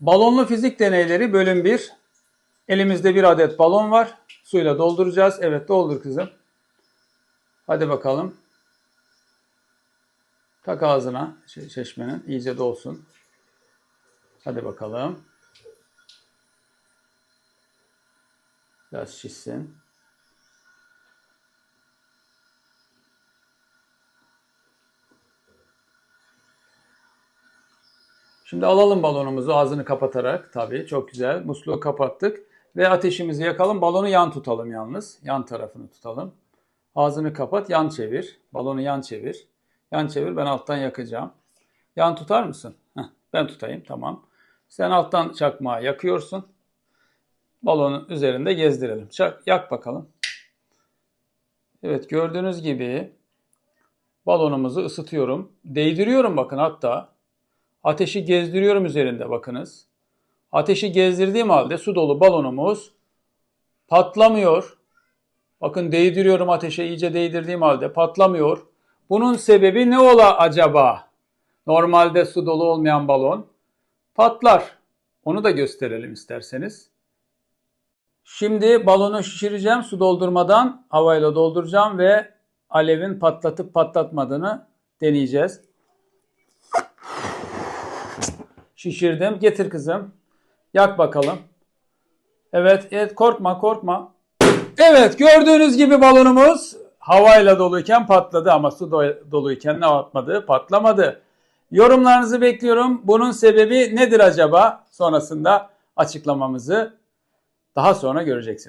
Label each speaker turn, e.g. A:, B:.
A: Balonlu fizik deneyleri bölüm 1. Elimizde bir adet balon var. Suyla dolduracağız. Evet doldur kızım. Hadi bakalım. Tak ağzına çe- çeşmenin. iyice dolsun. Hadi bakalım. Biraz şişsin. Şimdi alalım balonumuzu ağzını kapatarak tabii çok güzel. Musluğu kapattık ve ateşimizi yakalım. Balonu yan tutalım yalnız. Yan tarafını tutalım. Ağzını kapat, yan çevir. Balonu yan çevir. Yan çevir ben alttan yakacağım. Yan tutar mısın? Heh, ben tutayım tamam. Sen alttan çakmağı yakıyorsun. Balonun üzerinde gezdirelim. Çak, yak bakalım. Evet gördüğünüz gibi balonumuzu ısıtıyorum. Değdiriyorum bakın hatta. Ateşi gezdiriyorum üzerinde bakınız. Ateşi gezdirdiğim halde su dolu balonumuz patlamıyor. Bakın değdiriyorum ateşe iyice değdirdiğim halde patlamıyor. Bunun sebebi ne ola acaba? Normalde su dolu olmayan balon patlar. Onu da gösterelim isterseniz. Şimdi balonu şişireceğim su doldurmadan havayla dolduracağım ve alevin patlatıp patlatmadığını deneyeceğiz. Şişirdim. Getir kızım. Yak bakalım. Evet, evet korkma korkma. Evet gördüğünüz gibi balonumuz havayla doluyken patladı ama su do- doluyken ne yapmadı? Patlamadı. Yorumlarınızı bekliyorum. Bunun sebebi nedir acaba? Sonrasında açıklamamızı daha sonra göreceksiniz.